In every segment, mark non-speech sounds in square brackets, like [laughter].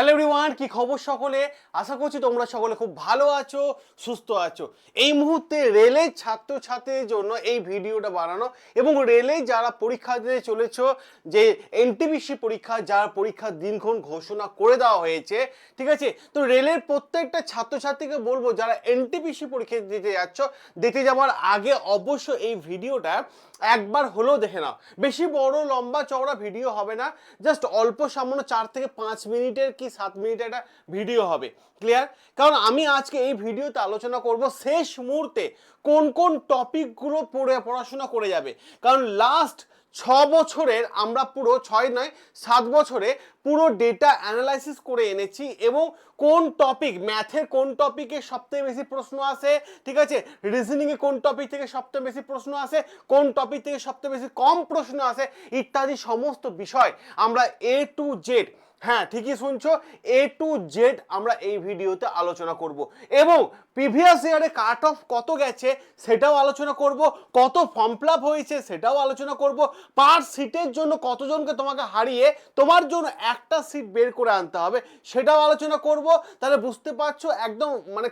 Hello everyone কি খবর সকলে? আশা করছি তোমরা সকলে খুব ভালো আছো, সুস্থ আছো। এই মুহূর্তে রেলের ছাত্রছাত্রীদের জন্য এই ভিডিওটা বানানো এবং রেলে যারা পরীক্ষা দিতে চলেছ, যে এনটিপিসি পরীক্ষা, যার পরীক্ষার দিনক্ষণ ঘোষণা করে দেওয়া হয়েছে, ঠিক আছে? তো রেলের প্রত্যেকটা ছাত্রছাত্রীকে বলব, যারা এনটিপিসি পরীক্ষা দিতে যাচ্ছ দিতে যাওয়ার আগে অবশ্য এই ভিডিওটা একবার হলেও দেখে নাও। বেশি বড় লম্বা চওড়া ভিডিও হবে না জাস্ট অল্প সামান্য চার থেকে পাঁচ মিনিটের কি সাত মিনিটের একটা ভিডিও হবে। ক্লিয়ার কারণ আমি আজকে এই ভিডিওতে আলোচনা করব শেষ মুহূর্তে কোন কোন টপিকগুলো পড়ে, পড়াশোনা করে যাবে। কারণ লাস্ট ছ বছরের আমরা পুরো, ছয় নয়, সাত বছরে পুরো ডেটা অ্যানালাইসিস করে এনেছি এবং কোন টপিক ম্যাথের কোন টপিকে সবথেকে বেশি প্রশ্ন আসে, ঠিক আছে? রিজনিংয়ে কোন টপিক থেকে সবথেকে বেশি প্রশ্ন আসে, কোন টপিক থেকে সবথেকে বেশি কম প্রশ্ন আসে, ইত্যাদি সমস্ত বিষয় আমরা এ টু জেড হ্যাঁ ঠিকই শুনছো। এ টু জেড আমরা এই ভিডিওতে আলোচনা করব। এবং প্রিভিয়াস ইয়ারে কাট অফ কত গেছে সেটাও আলোচনা করব। কত ফর্ম ফিল হয়েছে সেটাও আলোচনা করব। পার সিটের জন্য কতজনকে তোমাকে হারিয়ে তোমার জন্য একটা সিট বের করে আনতে হবে সেটাও আলোচনা করব। তাহলে বুঝতে পারছ, একদম মানে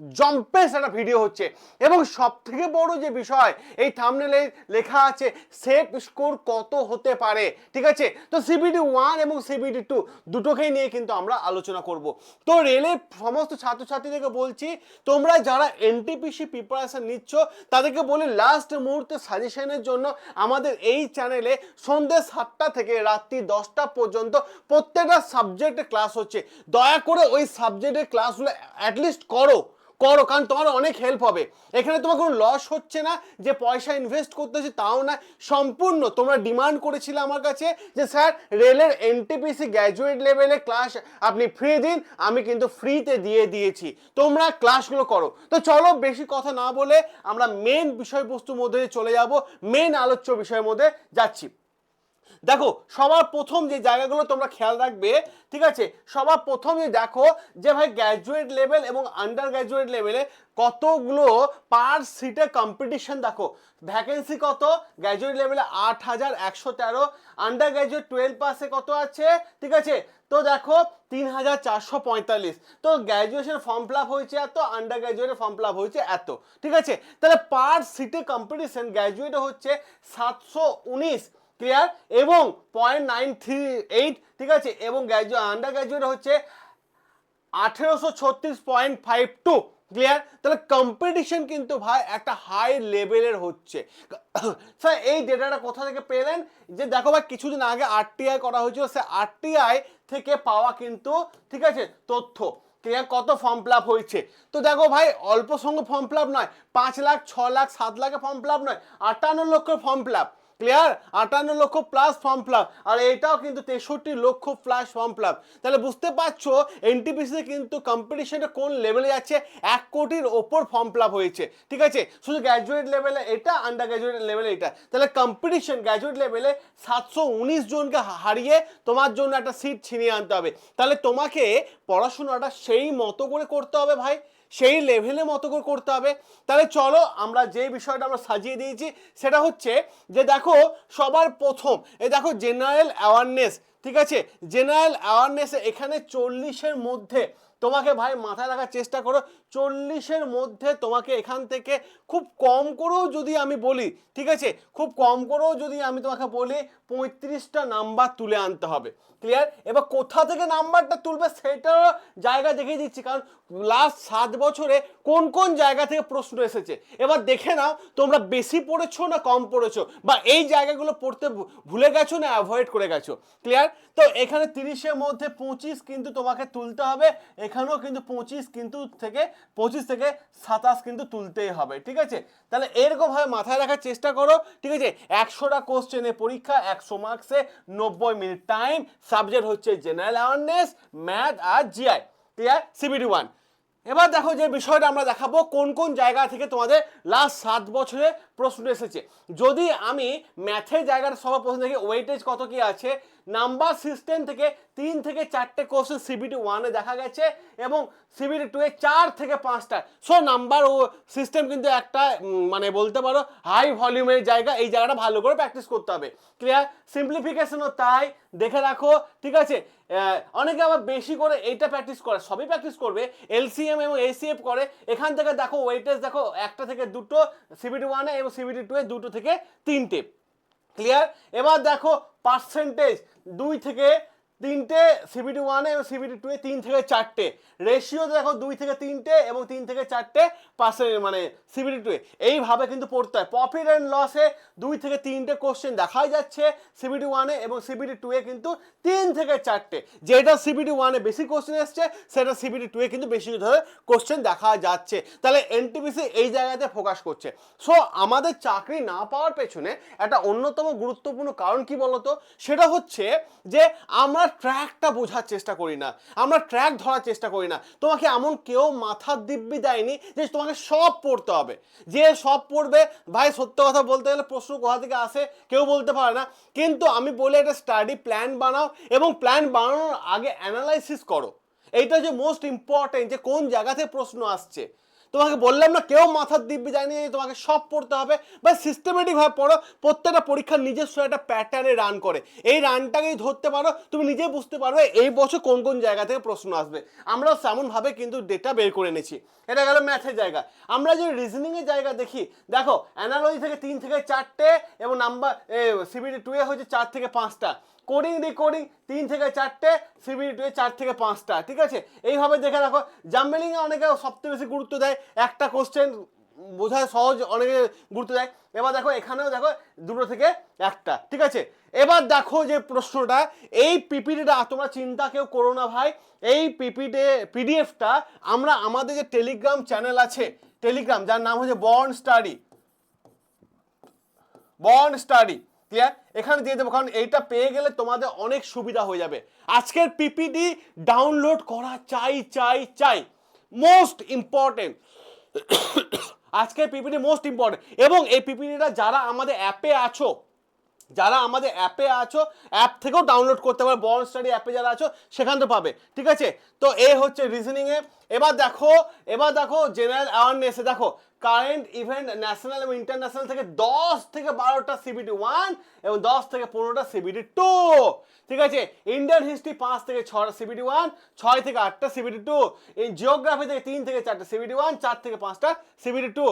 জম্পেস একটা ভিডিও হচ্ছে। এবং সব থেকে বড় যে বিষয়, এই থামনেলে লেখা আছে সেফ স্কোর কত হতে পারে, ঠিক আছে? তো সিবিডি ওয়ান এবং সিবিডি টু দুটোকেই নিয়ে কিন্তু আমরা আলোচনা করব। তো রেলে সমস্ত ছাত্রছাত্রীদেরকে বলছি, তোমরা যারা এনটিপিসি প্রিপারেশন নিচ্ছ, তাদেরকে বলি লাস্ট মুহূর্তে সাজেশনের জন্য আমাদের এই চ্যানেলে সন্ধ্যে সাতটা থেকে রাত্রি দশটা পর্যন্ত প্রত্যেকটা সাবজেক্টে ক্লাস হচ্ছে। দয়া করে ওই সাবজেক্টের ক্লাসগুলো অ্যাটলিস্ট করো। করো, কারণ তোমার অনেক হেল্প হবে। এখানে তোমার কোনো লস হচ্ছে না, যে পয়সা ইনভেস্ট করতে হচ্ছে তাও না, সম্পূর্ণ তোমরা ডিমান্ড করেছিলে আমার কাছে যে, স্যার, রেলের এনটিপিসি গ্র্যাজুয়েট লেভেলে ক্লাস আপনি ফ্রি দিন, আমি কিন্তু ফ্রিতে দিয়ে দিয়েছি। তোমরা ক্লাসগুলো করো। তো চলো, বেশি কথা না বলে আমরা মেন বিষয়বস্তুর মধ্যে চলে যাব মেন আলোচ্য বিষয়ের মধ্যে যাচ্ছি। দেখো, সবার প্রথম যে জায়গাগুলো তোমরা খেয়াল রাখবে, ঠিক আছে? সবার প্রথম দেখো যে ভাই গ্র্যাজুয়েট লেভেল এবং আন্ডার গ্র্যাজুয়েট লেভেলে কতগুলো পার সিটে কম্পিটিশন দেখো। ভ্যাকেন্সি কত? গ্র্যাজুয়েট লেভেলে আট হাজার একশো তেরো আন্ডার গ্র্যাজুয়েট টুয়েলভ পাসে কত আছে? ঠিক আছে? তো দেখো, তিন হাজার চারশো পঁয়তাল্লিশ। তো গ্র্যাজুয়েশন ফর্ম ফিল আপ হয়েছে এত আন্ডার গ্র্যাজুয়েটের ফর্ম ফিল আপ হয়েছে এত। ঠিক আছে? তাহলে পার সিটে কম্পিটিশন গ্র্যাজুয়েটে হচ্ছে সাতশো উনিশ। ক্লিয়ার এবং পয়েন্ট নাইন থ্রি এইট ঠিক আছে? এবং গ্র্যাজুয়েট আন্ডার গ্র্যাজুয়েট হচ্ছে আঠেরোশো ছত্রিশ পয়েন্ট ফাইভ টু ক্লিয়ার তাহলে কম্পিটিশন কিন্তু ভাই একটা হাই লেভেলের হচ্ছে। [coughs] স্যার এই ডেটাটা কোথা থেকে পেলেন? যে দেখো ভাই, কিছুদিন আগে আরটিআই করা হয়েছিল, সে আরটিআই থেকে পাওয়া কিন্তু, ঠিক আছে, তথ্য ক্লিয়ার কত ফর্ম ফিল হয়েছে? তো দেখো ভাই অল্প সঙ্গে ফর্ম ফিল নয়, পাঁচ লাখ, ছ লাখ, সাত লাখে ফর্ম ফিল নয়, আটান্ন লক্ষ ফর্ম ফিল ক্লিয়ার আটান্ন লক্ষ প্লাস ফর্ম ফিল আর এটাও কিন্তু তেষট্টি লক্ষ প্লাস ফর্ম ফিল তাহলে বুঝতে পারছ এনটিপিসিতে কিন্তু কম্পিটিশনটা কোন লেভেলে যাচ্ছে? এক কোটির ওপর ফর্ম ফিল হয়েছে। ঠিক আছে? শুধু গ্র্যাজুয়েট লেভেলে এটা আন্ডার গ্র্যাজুয়েট লেভেলে এটা। তাহলে কম্পিটিশন গ্র্যাজুয়েট লেভেলে সাতশো উনিশ জনকে হারিয়ে তোমার জন্য একটা সিট ছিনিয়ে আনতে হবে। তাহলে তোমাকে পড়াশোনাটা সেই মতো করে করতে হবে ভাই। সেই লেভেলে মতো করে করতে হবে। তাহলে চলো আমরা যে বিষয়টা আমরা সাজিয়ে দিয়েছি, সেটা হচ্ছে যে দেখো সবার প্রথম, এই দেখো জেনারেল অ্যাওয়ারনেস ঠিক আছে? জেনারেল অ্যাওয়ারনেস এখানে চল্লিশের মধ্যে তোমাকে ভাই মাথায় রাখার চেষ্টা করো চল্লিশের মধ্যে তোমাকে এখান থেকে খুব কম করেও যদি আমি বলি, ঠিক আছে? খুব কম করেও যদি আমি তোমাকে বলি, পঁয়ত্রিশটা নাম্বার তুলে আনতে হবে। ক্লিয়ার এবার কোথা থেকে নাম্বারটা তুলবে সেটাও জায়গা দেখিয়ে দিচ্ছি, কারণ লাস্ট সাত বছরে কোন কোন জায়গা থেকে প্রশ্ন এসেছে? এবার দেখে নাও, তোমরা বেশি পড়েছো না কম পড়েছো? বা এই জায়গাগুলো পড়তে ভুলে গেছো না অ্যাভয়েড করে গেছো? ক্লিয়ার তো এখানে তিরিশের মধ্যে পঁচিশ কিন্তু তোমাকে তুলতে হবে, এখানেও কিন্তু পঁচিশ কিন্তু থেকে পঁচিশ থেকে সাতাশ কিন্তু তুলতেই হবে, ঠিক আছে? তাহলে এরকমভাবে মাথায় রাখার চেষ্টা করো, ঠিক আছে? একশোটা কোশ্চেনে পরীক্ষা, একশো মার্কসে নব্বই মিনিট টাইম সাবজেক্ট হচ্ছে জেনারেল অ্যাওয়ারনেস ম্যাথ আর জিআই ক্লিয়ার সিবিডি ওয়ান এবার দেখো যে বিষয়টা আমরা দেখাবো, কোন কোন জায়গা থেকে তোমাদের লাস্ট সাত বছরে প্রশ্ন এসেছে। যদি আমি ম্যাথের জায়গাটা সবার প্রশ্ন দেখি ওয়েটেজ কত কি আছে? নাম্বার সিস্টেম থেকে তিন থেকে চারটে কোশ্চেন সিবিটি ওয়ানে দেখা গেছে এবং সিবিটি টু এ চার থেকে পাঁচটা। সো নাম্বার ও সিস্টেম কিন্তু একটা মানে বলতে পারো হাই ভলিউমের জায়গা। এই জায়গাটা ভালো করে প্র্যাকটিস করতে হবে। ক্লিয়ার সিম্পলিফিকেশনও তাই। দেখে রাখো, ঠিক আছে? অনেকে আবার বেশি করে এইটা প্র্যাকটিস করে, সবই প্র্যাকটিস করবে। এলসিএম এবং এসিএফ করে। এখান থেকে দেখো ওয়েটেজ দেখো একটা থেকে দুটো সিবিটি ওয়ানে এবং সিবিটি টু এ দুটো থেকে তিনটে। ক্লিয়ার এবার দেখো পার্সেন্টেজ দুই থেকে তিনটে সিবিটি ওয়ানে এবং সিবিটি টু এ তিন থেকে চারটে। রেশিও দেখো দুই থেকে তিনটে এবং তিন থেকে চারটে পার্সেন্ট মানে সিবিটি টু এ। এইভাবে কিন্তু পড়তে হয়। প্রফিট অ্যান্ড লসে দুই থেকে তিনটে কোশ্চেন দেখাই যাচ্ছে সিবিটি ওয়ানে এবং সিবিটি টু এ কিন্তু তিন থেকে চারটে। যেটা সিবিটি ওয়ানে বেশি কোশ্চেন এসছে, সেটা সিবিটি টু এ কিন্তু বেশি ধরে কোশ্চেন দেখা যাচ্ছে। তাহলে এনটিপিসি এই জায়গাতে ফোকাস করছে। সো আমাদের চাকরি না পাওয়ার পেছনে একটা অন্যতম গুরুত্বপূর্ণ কারণ কি বলতো? সেটা হচ্ছে যে আমরা ট্র্যাকটা বোঝার চেষ্টা করি না। আমরা ট্র্যাক ধরার চেষ্টা করি না। তোমাকে এমন কেউ মাথার দিব্যি দেয়নি যে তোমাকে সব পড়তে হবে। যে সব পড়বে, ভাই সত্য কথা বলতে গেলে প্রশ্ন কোথা থেকে আসে কেউ বলতে পারে না। কিন্তু আমি বলে একটা স্টাডি প্ল্যান বানাও এবং প্ল্যান বানানোর আগে অ্যানালাইসিস করো। এইটা যে মোস্ট ইম্পর্টেন্ট যে কোন জায়গা থেকে প্রশ্ন আসছে। তোমাকে বললাম না, কেউ মাথার দিব্যি জানি যে তোমাকে সব পড়তে হবে। বা সিস্টেমেটিকভাবে পড়ো, প্রত্যেকটা পরীক্ষার নিজস্ব একটা প্যাটার্নে রান করে। এই রানটাকেই ধরতে পারো, তুমি নিজেই বুঝতে পারবে এই বছর কোন কোন জায়গা থেকে প্রশ্ন আসবে। আমরা তেমনভাবে কিন্তু ডেটা বের করে এনেছি। এটা গেল ম্যাথের জায়গা। আমরা যদি রিজনিংয়ের জায়গা দেখি, দেখো অ্যানালজি থেকে তিন থেকে চারটে, এবং নাম্বার সিবিডি টু এ চার থেকে পাঁচটা। কোডিং রিকোডিং তিন থেকে চারটে সিবিডি টু চার থেকে পাঁচটা, ঠিক আছে? এইভাবে দেখে রাখো। জাম্বেলিংয়ে অনেকে সবথেকে বেশি গুরুত্ব দেয়। একটা কোশ্চেন বোঝায় সহজ অনেকে গুরুত্ব দেয়। এবার দেখো, এখানেও দেখো, দুটো থেকে একটা, ঠিক আছে? এবার দেখো যে প্রশ্নটা, এই পিপিডিটা তোমরা চিন্তা কেউ করো না ভাই। এই পিপিটে পিডিএফটা আমরা আমাদের যে টেলিগ্রাম চ্যানেল আছে টেলিগ্রাম যার নাম হচ্ছে born study bond study clear এখানে দিয়ে দেবো, কারণ এইটা পেয়ে গেলে তোমাদের অনেক সুবিধা হয়ে যাবে। আজকের পিপিডি ডাউনলোড করা চাই চাই চাই। মোস্ট ইম্পর্টেন্ট [coughs] আজকের পিপিডি মোস্ট ইম্পর্টেন্ট এবং এই পিপিডিটা যারা আমাদের অ্যাপে আছো যারা আমাদের অ্যাপে আছো, অ্যাপ থেকেও ডাউনলোড করতে পারবে বর্ন স্টাডি অ্যাপে যারা আছো, সেখান থেকে পাবে, ঠিক আছে? তো এ হচ্ছে রিজনিংয়ে এবার দেখো এবার দেখো জেনারেল অ্যাওয়ারনেসে দেখো কারেন্ট ইভেন্ট ন্যাশনাল এবং ইন্টারন্যাশনাল থেকে দশ থেকে বারোটা সিবিডি ওয়ান এবং দশ থেকে পনেরোটা সিবিডি টু ঠিক আছে? ইন্ডিয়ান হিস্ট্রি পাঁচ থেকে ছটা সিবিডি ওয়ান ছয় থেকে আটটা সিবিডি টু জিওগ্রাফি থেকে তিন থেকে চারটা সিবিটি ওয়ান চার থেকে পাঁচটা সিবিডি টু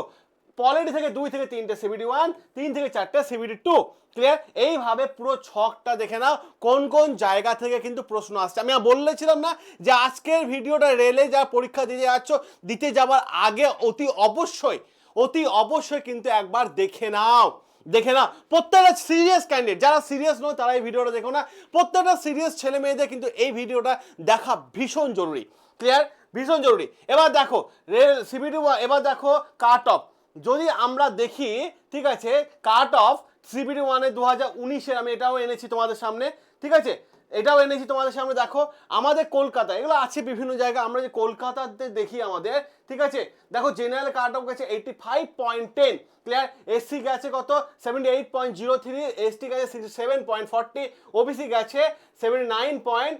পলিটি থেকে দুই থেকে তিনটে সিবিডি ওয়ান, তিন থেকে চারটে সিবিডি টু। ক্লিয়ার এইভাবে পুরো ছকটা দেখে নাও, কোন কোন জায়গা থেকে কিন্তু প্রশ্ন আসছে। আমি আর বলেছিলাম না যে আজকের ভিডিওটা রেলে যা পরীক্ষা দিতে যাচ্ছ, দিতে যাবার আগে অতি অবশ্যই অতি অবশ্যই কিন্তু একবার দেখে নাও। দেখে না প্রত্যেকটা সিরিয়াস ক্যান্ডিডেট যারা সিরিয়াস নয় তারা এই ভিডিওটা দেখো না। প্রত্যেকটা সিরিয়াস ছেলে মেয়েদের কিন্তু এই ভিডিওটা দেখা ভীষণ জরুরি। ক্লিয়ার ভীষণ জরুরি। এবার দেখো রেল সিবিডি এবার দেখো কাট অফ যদি আমরা দেখি, ঠিক আছে কাট অফ সিবিডি ওয়ানে দু হাজার উনিশের আমি এটাও এনেছি তোমাদের সামনে, ঠিক আছে? এটাও এনেছি তোমাদের সামনে, দেখো, আমাদের কলকাতা, এগুলো আছে বিভিন্ন জায়গায় আমরা যে কলকাতাতে দেখি আমাদের, ঠিক আছে? দেখো জেনারেল কাট অফ গেছে eighty five point ten clear SC গেছে কত? Seventy eight point zero three ST গেছে sixty seven point forty OBC গেছে seventy nine point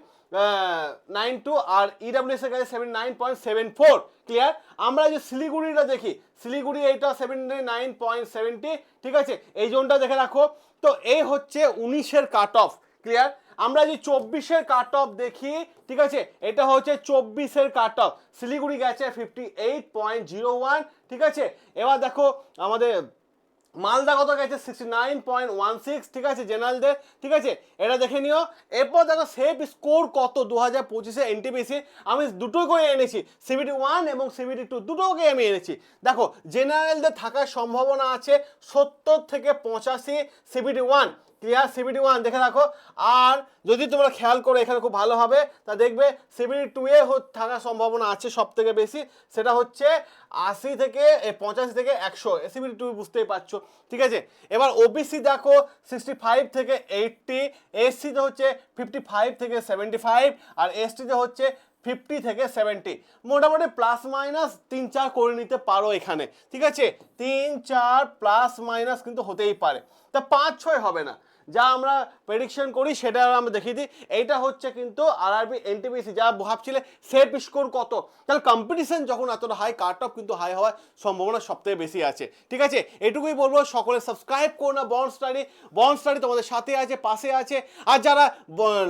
nine two আর ইডাব্লিউএস এর কাছে seventy nine point seven four clear আমরা যে শিলিগুড়িটা দেখি, শিলিগুড়ি এইটা সেভেন্টি নাইন পয়েন্ট সেভেন্টি ঠিক আছে? এই জোনটা দেখে রাখো। তো এই হচ্ছে উনিশের কাট অফ ক্লিয়ার আমরা যে চব্বিশের কাট অফ দেখি, ঠিক আছে? এটা হচ্ছে চব্বিশের কাট অফ শিলিগুড়ি গেছে fifty eight point zero one ঠিক আছে? এবার দেখো, আমাদের মালদা কত গেছে? Sixty nine point one six ঠিক আছে, জেনারেলদের, ঠিক আছে? এটা দেখে নিও। এরপর দেখো সেফ স্কোর কত? দু হাজার পঁচিশে এনটিপিসি আমি দুটোই করে এনেছি সিবিটি ওয়ান এবং সিবিটি টু দুটোকে আমি এনেছি। দেখো, জেনারেলদের থাকার সম্ভাবনা আছে সত্তর থেকে পঁচাশি CBT one clear CBT one দেখে রাখো। আর যদি তোমরা খেয়াল করো, এখানে খুব ভালো হবে। তা দেখবে সিবিটি টু এ থাকার সম্ভাবনা আছে সব থেকে বেশি। সেটা হচ্ছে আশি থেকে পঁচাশি থেকে একশো। সিবিটি টু বুঝতেই পারছ। ঠিক আছে? এবার ওবিসি দেখো সিক্সটি ফাইভ থেকে এইটটি এসসিতে হচ্ছে ফিফটি ফাইভ থেকে সেভেন্টি ফাইভ আর এসটিতে হচ্ছে ফিফটি থেকে সেভেন্টি মোটামুটি প্লাস মাইনাস তিন চার করে নিতে পারো এখানে। ঠিক আছে? তিন চার প্লাস মাইনাস কিন্তু হতেই পারে। তা পাঁচ ছয় হবে না। যা আমরা প্রেডিকশন করি সেটা আমরা দেখিয়ে দিই। এইটা হচ্ছে কিন্তু আর আরআরবি এনটিপিসি যা ভাবছিলে সেফ স্কোর কত? তাহলে কম্পিটিশন যখন এতটা হাই কাট অফ কিন্তু হাই হওয়ার সম্ভাবনা সবথেকে বেশি আছে। ঠিক আছে? এটুকুই বলব, সকলে সাবস্ক্রাইব করো না বন্ড স্টাডি বন্ড স্টাডি তোমাদের সাথে আছে, পাশে আছে। আর যারা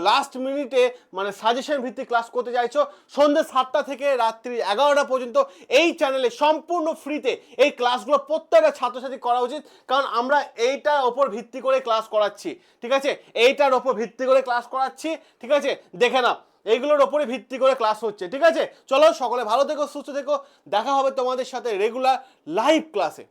লাস্ট মিনিটে মানে সাজেশন ভিত্তিক ক্লাস করতে চাইছো, সন্ধ্যে সাতটা থেকে রাত্রি এগারোটা পর্যন্ত এই চ্যানেলে সম্পূর্ণ ফ্রিতে এই ক্লাসগুলো প্রত্যেকটা ছাত্রছাত্রী করা উচিত। কারণ আমরা এইটার ওপর ভিত্তি করে ক্লাস করাচ্ছি, ঠিক আছে? এইটার ওপর ভিত্তি করে ক্লাস করাচ্ছি, ঠিক আছে? দেখে নাও, এইগুলোর ওপরে ভিত্তি করে ক্লাস হচ্ছে, ঠিক আছে? চলো সকলে ভালো থেকো, সুস্থ থেকো, দেখা হবে তোমাদের সাথে রেগুলার লাইভ ক্লাসে